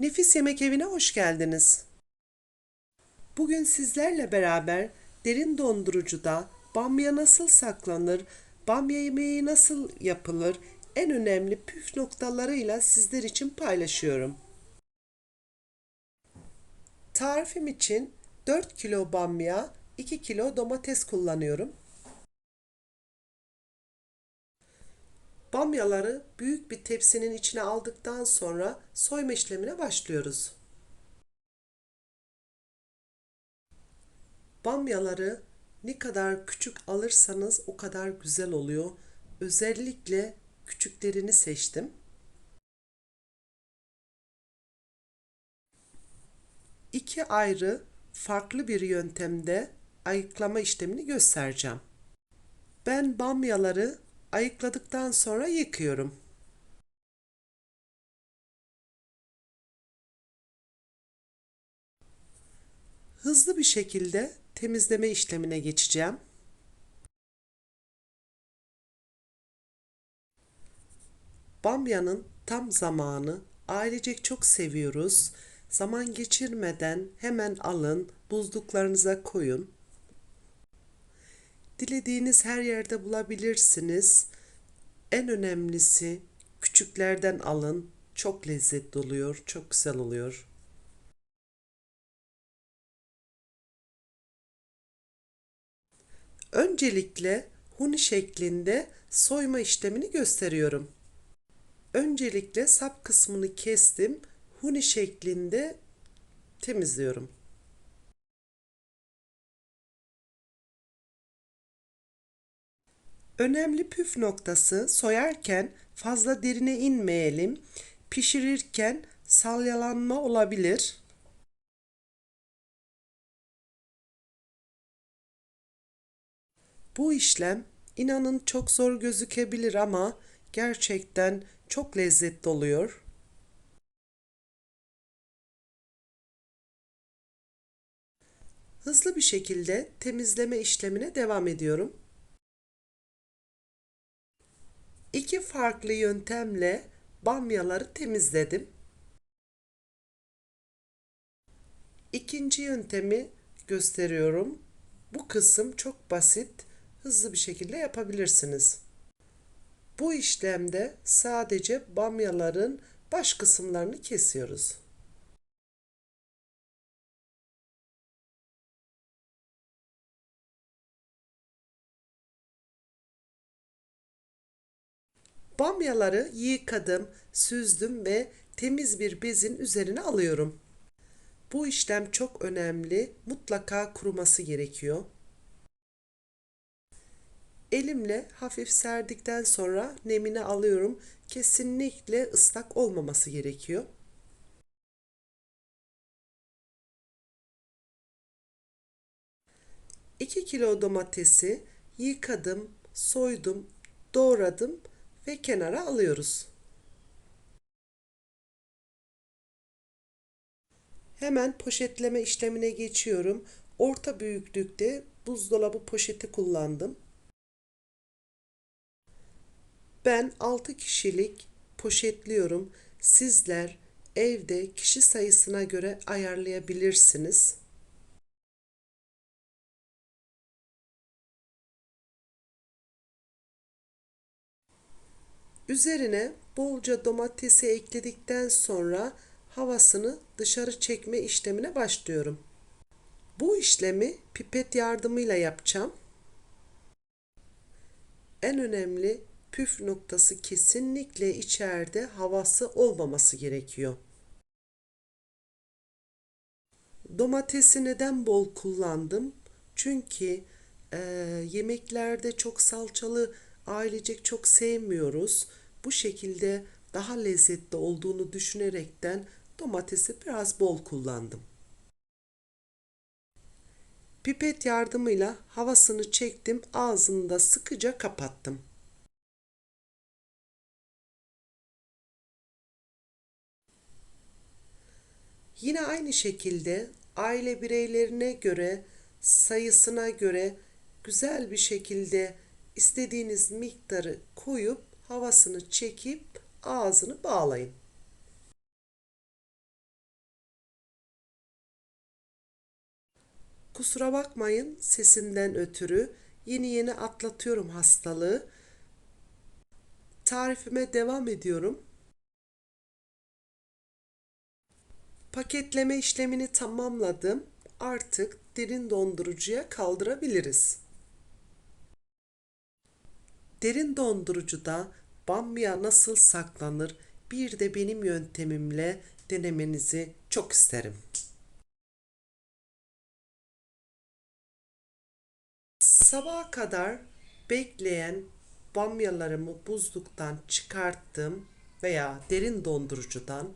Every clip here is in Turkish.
Nefis Yemek Evi'ne hoş geldiniz. Bugün sizlerle beraber derin dondurucuda bamya nasıl saklanır, bamya yemeği nasıl yapılır, en önemli püf noktalarıyla sizler için paylaşıyorum. Tarifim için 4 kilo bamya, 2 kilo domates kullanıyorum. Bamyaları büyük bir tepsinin içine aldıktan sonra soyma işlemine başlıyoruz. Bamyaları ne kadar küçük alırsanız o kadar güzel oluyor. Özellikle küçüklerini seçtim. İki ayrı farklı bir yöntemde ayıklama işlemini göstereceğim. Ben bamyaları ayıkladıktan sonra yıkıyorum. Hızlı bir şekilde temizleme işlemine geçeceğim. Bamyanın tam zamanı. Ailecek çok seviyoruz. Zaman geçirmeden hemen alın, buzluklarınıza koyun. Dilediğiniz her yerde bulabilirsiniz. En önemlisi küçüklerden alın. Çok lezzetli oluyor, çok güzel oluyor. Öncelikle huni şeklinde soyma işlemini gösteriyorum. Öncelikle sap kısmını kestim. Huni şeklinde temizliyorum. Önemli püf noktası soyarken fazla derine inmeyelim. Pişirirken salyalanma olabilir. Bu işlem inanın çok zor gözükebilir ama gerçekten çok lezzetli oluyor. Hızlı bir şekilde temizleme işlemine devam ediyorum. İki farklı yöntemle bamyaları temizledim. İkinci yöntemi gösteriyorum. Bu kısım çok basit, hızlı bir şekilde yapabilirsiniz. Bu işlemde sadece bamyaların baş kısımlarını kesiyoruz. Bamyaları yıkadım, süzdüm ve temiz bir bezin üzerine alıyorum. Bu işlem çok önemli. Mutlaka kuruması gerekiyor. Elimle hafif serdikten sonra nemini alıyorum. Kesinlikle ıslak olmaması gerekiyor. İki kilo domatesi yıkadım, soydum, doğradım ve kenara alıyoruz. Hemen poşetleme işlemine geçiyorum. Orta büyüklükte buzdolabı poşeti kullandım. Ben 6 kişilik poşetliyorum. Sizler evde kişi sayısına göre ayarlayabilirsiniz. Üzerine bolca domatesi ekledikten sonra havasını dışarı çekme işlemine başlıyorum. Bu işlemi pipet yardımıyla yapacağım. En önemli püf noktası kesinlikle içeride havası olmaması gerekiyor. Domatesi neden bol kullandım? Çünkü e, yemeklerde çok salçalı ailecek çok sevmiyoruz. Bu şekilde daha lezzetli olduğunu düşünerekten domatesi biraz bol kullandım. Pipet yardımıyla havasını çektim, ağzını da sıkıca kapattım. Yine aynı şekilde aile bireylerine göre, sayısına göre güzel bir şekilde istediğiniz miktarı koyup havasını çekip ağzını bağlayın. Kusura bakmayın sesimden ötürü yeni yeni atlatıyorum hastalığı. Tarifime devam ediyorum. Paketleme işlemini tamamladım. Artık derin dondurucuya kaldırabiliriz. Derin dondurucuda bamya nasıl saklanır bir de benim yöntemimle denemenizi çok isterim. Sabaha kadar bekleyen bamyalarımı buzluktan çıkarttım veya derin dondurucudan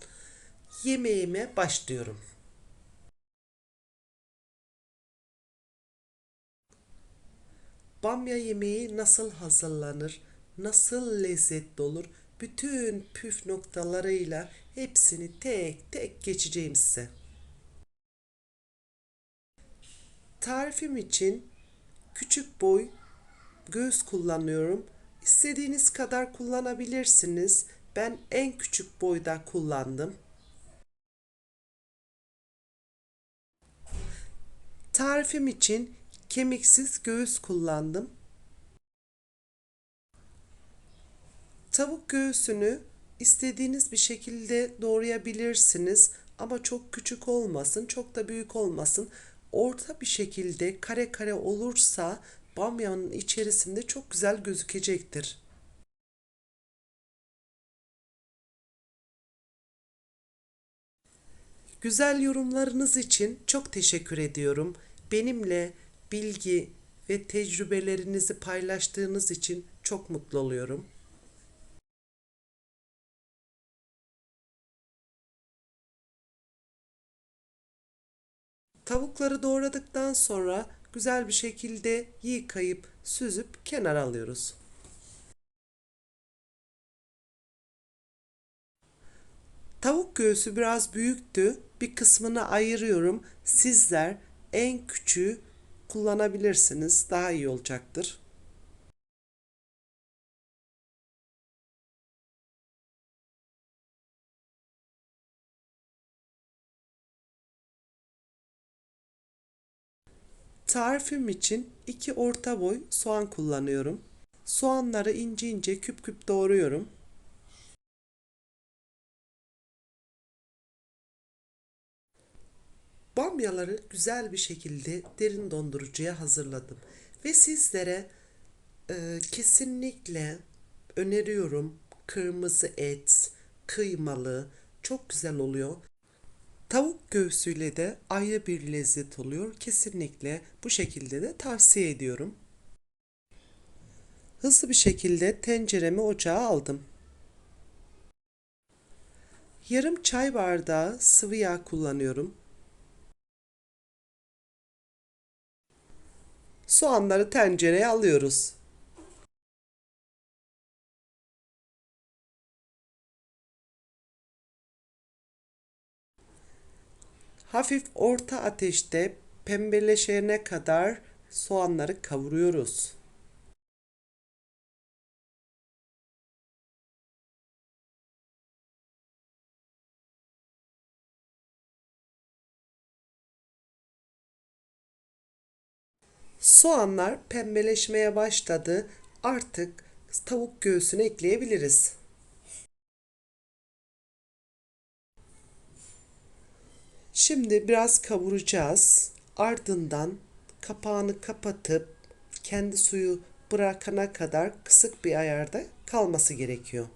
yemeğime başlıyorum. Bamya yemeği nasıl hazırlanır, nasıl lezzetli olur, bütün püf noktalarıyla hepsini tek tek geçeceğim size. Tarifim için küçük boy göğüs kullanıyorum. İstediğiniz kadar kullanabilirsiniz. Ben en küçük boyda kullandım. Tarifim için kemiksiz göğüs kullandım. Tavuk göğsünü istediğiniz bir şekilde doğrayabilirsiniz ama çok küçük olmasın, çok da büyük olmasın. Orta bir şekilde kare kare olursa bamyanın içerisinde çok güzel gözükecektir. Güzel yorumlarınız için çok teşekkür ediyorum. Benimle bilgi ve tecrübelerinizi paylaştığınız için çok mutlu oluyorum. Tavukları doğradıktan sonra güzel bir şekilde yıkayıp süzüp kenara alıyoruz. Tavuk göğsü biraz büyüktü. Bir kısmını ayırıyorum. Sizler en küçüğü kullanabilirsiniz. Daha iyi olacaktır. Tarifim için iki orta boy soğan kullanıyorum. Soğanları ince ince küp küp doğruyorum. Bamyaları güzel bir şekilde derin dondurucuya hazırladım. Ve sizlere e, kesinlikle öneriyorum kırmızı et, kıymalı, çok güzel oluyor. Tavuk göğsüyle de ayrı bir lezzet oluyor. Kesinlikle bu şekilde de tavsiye ediyorum. Hızlı bir şekilde tenceremi ocağa aldım. Yarım çay bardağı sıvı yağ kullanıyorum. Soğanları tencereye alıyoruz. Hafif orta ateşte pembeleşene kadar soğanları kavuruyoruz. Soğanlar pembeleşmeye başladı. Artık tavuk göğsünü ekleyebiliriz. Şimdi biraz kavuracağız. Ardından kapağını kapatıp kendi suyu bırakana kadar kısık bir ayarda kalması gerekiyor.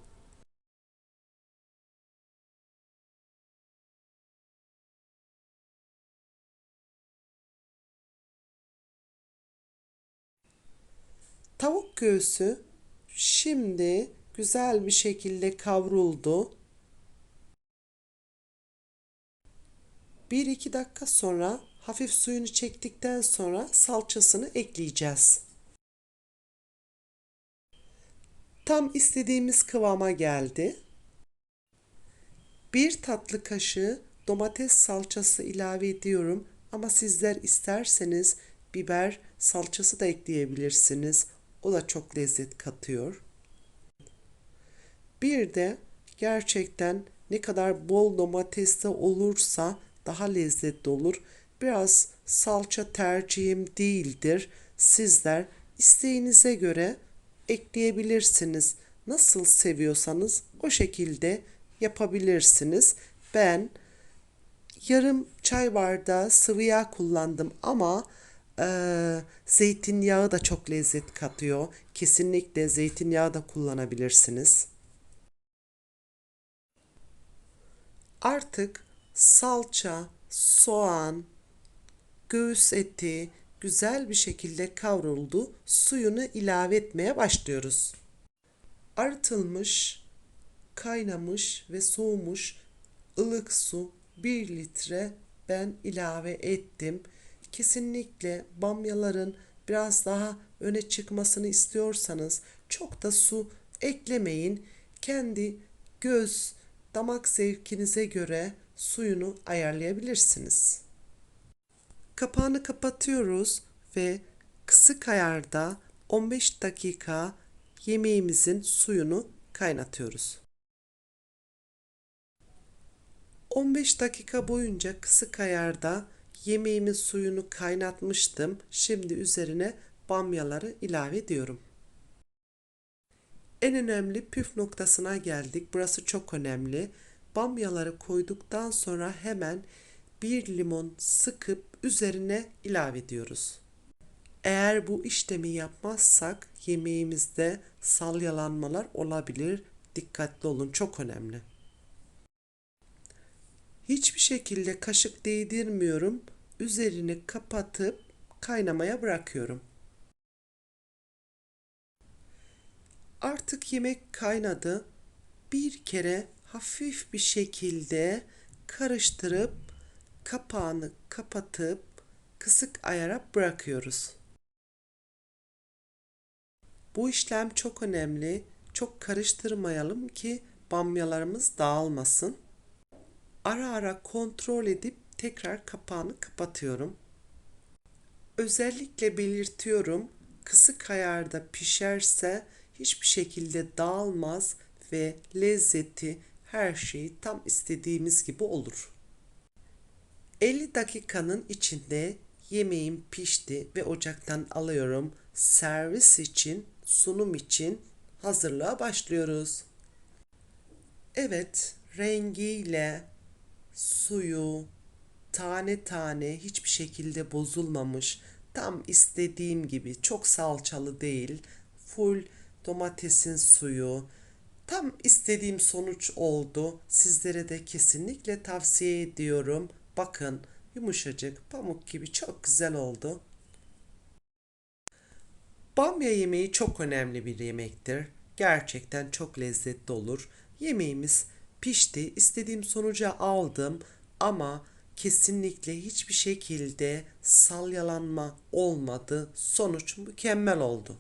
Tavuk göğsü şimdi güzel bir şekilde kavruldu. 1-2 dakika sonra hafif suyunu çektikten sonra salçasını ekleyeceğiz. Tam istediğimiz kıvama geldi. 1 tatlı kaşığı domates salçası ilave ediyorum ama sizler isterseniz biber salçası da ekleyebilirsiniz. O da çok lezzet katıyor. Bir de gerçekten ne kadar bol domatesli olursa daha lezzetli olur. biraz salça tercihim değildir. Sizler isteğinize göre ekleyebilirsiniz. Nasıl seviyorsanız o şekilde yapabilirsiniz. Ben yarım çay bardağı sıvı yağ kullandım ama e, zeytinyağı da çok lezzet katıyor. Kesinlikle zeytinyağı da kullanabilirsiniz. Artık salça, soğan, göğüs eti güzel bir şekilde kavruldu. Suyunu ilave etmeye başlıyoruz. Arıtılmış, kaynamış ve soğumuş ılık su 1 litre ben ilave ettim. Kesinlikle bamyaların biraz daha öne çıkmasını istiyorsanız çok da su eklemeyin. Kendi göz, damak zevkinize göre suyunu ayarlayabilirsiniz. Kapağını kapatıyoruz ve kısık ayarda 15 dakika yemeğimizin suyunu kaynatıyoruz. 15 dakika boyunca kısık ayarda yemeğimin suyunu kaynatmıştım. Şimdi üzerine bamyaları ilave ediyorum. En önemli püf noktasına geldik. Burası çok önemli. Bamyaları koyduktan sonra hemen bir limon sıkıp üzerine ilave ediyoruz. Eğer bu işlemi yapmazsak yemeğimizde salyalanmalar olabilir. Dikkatli olun çok önemli. Hiçbir şekilde kaşık değdirmiyorum. Üzerini kapatıp kaynamaya bırakıyorum. Artık yemek kaynadı. Bir kere hafif bir şekilde karıştırıp kapağını kapatıp kısık ayara bırakıyoruz. Bu işlem çok önemli. Çok karıştırmayalım ki bamyalarımız dağılmasın. Ara ara kontrol edip tekrar kapağını kapatıyorum. Özellikle belirtiyorum. Kısık ayarda pişerse hiçbir şekilde dağılmaz ve lezzeti her şeyi tam istediğimiz gibi olur. 50 dakikanın içinde yemeğim pişti ve ocaktan alıyorum. Servis için, sunum için hazırlığa başlıyoruz. Evet, rengiyle, suyu tane tane hiçbir şekilde bozulmamış. Tam istediğim gibi çok salçalı değil. Full domatesin suyu. Tam istediğim sonuç oldu. Sizlere de kesinlikle tavsiye ediyorum. Bakın yumuşacık, pamuk gibi çok güzel oldu. Bamya yemeği çok önemli bir yemektir. Gerçekten çok lezzetli olur. Yemeğimiz pişti. İstediğim sonuca aldım ama kesinlikle hiçbir şekilde salyalanma olmadı. Sonuç mükemmel oldu.